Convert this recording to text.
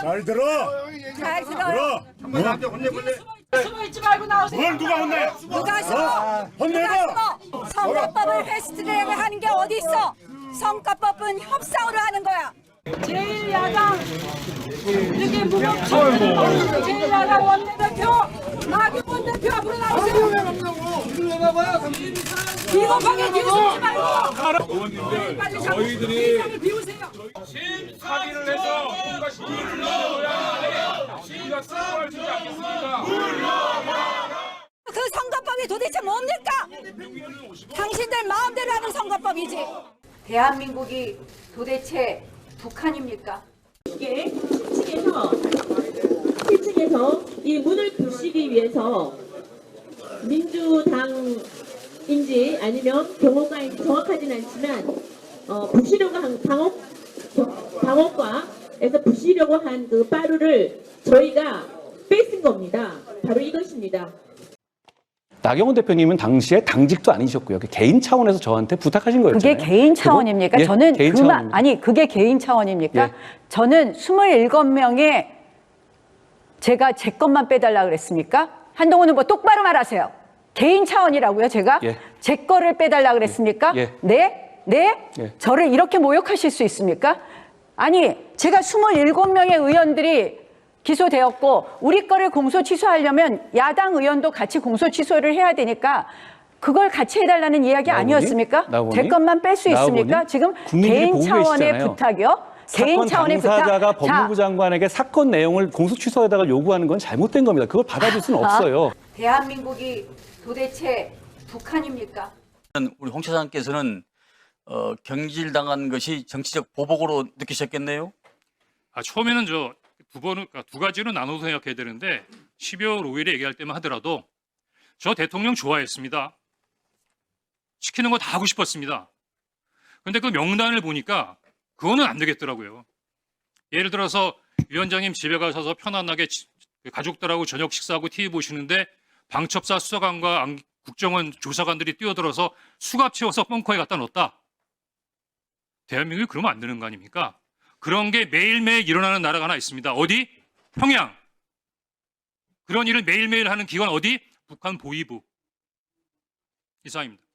잘 들어. 잘 들어요. 들어. 숨어 있지 말고 나오세요. 뭘 누가 혼내? 누가 숨어? 혼내봐. 누가 숨어? 선거법을 패스트트랙을 하는 게 어디 있어? 선거법은 협상으로 하는 거야. 제일 야당 이렇게 무법처럼 제일 야당 원내대표 나경원 대표 앞으로 나오세요. 비겁하게 뒤에 숨지 말고 빨리 저희들이 을 비우세요. 합의를 해서 시민과 싸움을 주지 않겠습니까? 그 선거법이 도대체 뭡니까? 당신들 마음대로 하는 선거법이지. 대한민국이 도대체 북한입니까? 이게 7층에서 7층에서 이 문을 부시기 위해서 민주당인지 아니면 경호과인지 정확하진 않지만 어, 부시려고 한 방어 방어과 에서 부시려고 한 그 빠루를 저희가 뺏은 겁니다. 바로 이것입니다. 나경원 대표님은 당시에 당직도 아니셨고요. 그 개인 차원에서 저한테 부탁하신 거였잖아요. 그게 개인? 차원입니까? 예, 저는 개인 그만 차원입니다. 아니 그게 개인 차원입니까? 예. 저는 27명의 제가 제 것만 빼달라 그랬습니까? 한동훈 후보 똑바로 말하세요. 개인 차원이라고요, 제가? 예. 제 거를 빼달라 그랬습니까? 예. 네? 네? 예. 저를 이렇게 모욕하실 수 있습니까? 아니, 제가 27명의 의원들이 기소되었고 우리 거를 공소 취소하려면 야당 의원도 같이 공소 취소를 해야 되니까 그걸 같이 해달라는 이야기? 아니었습니까? 나오니? 제 것만 뺄 수? 있습니까? 지금 개인 차원의 계시잖아요. 부탁이요? 개인 사건 차원의 당사자가 부탁. 법무부 자, 장관에게 사건 내용을 공소 취소에다가 요구하는 건 잘못된 겁니다. 그걸 받아줄 수는 아. 없어요. 대한민국이 도대체 북한입니까? 우리 홍 차장께서는 어, 경질당한 것이 정치적 보복으로 느끼셨겠네요. 아, 처음에는 저 두 번은 그러니까 두 가지로 나눠서 생각해야 되는데 12월 5일에 얘기할 때만 하더라도 저 대통령 좋아했습니다. 시키는 거 다 하고 싶었습니다. 근데 그 명단을 보니까 그거는 안 되겠더라고요. 예를 들어서 위원장님 집에 가셔서 편안하게 지- 그 가족들하고 저녁 식사하고 TV 보시는데 방첩사 수사관과 안- 국정원 조사관들이 뛰어들어서 수갑 채워서 벙커에 갖다 넣었다. 대한민국이 그러면 안 되는 거 아닙니까? 그런 게 매일매일 일어나는 나라가 하나 있습니다. 어디? 평양. 그런 일을 매일매일 하는 기관 어디? 북한 보위부. 이상입니다.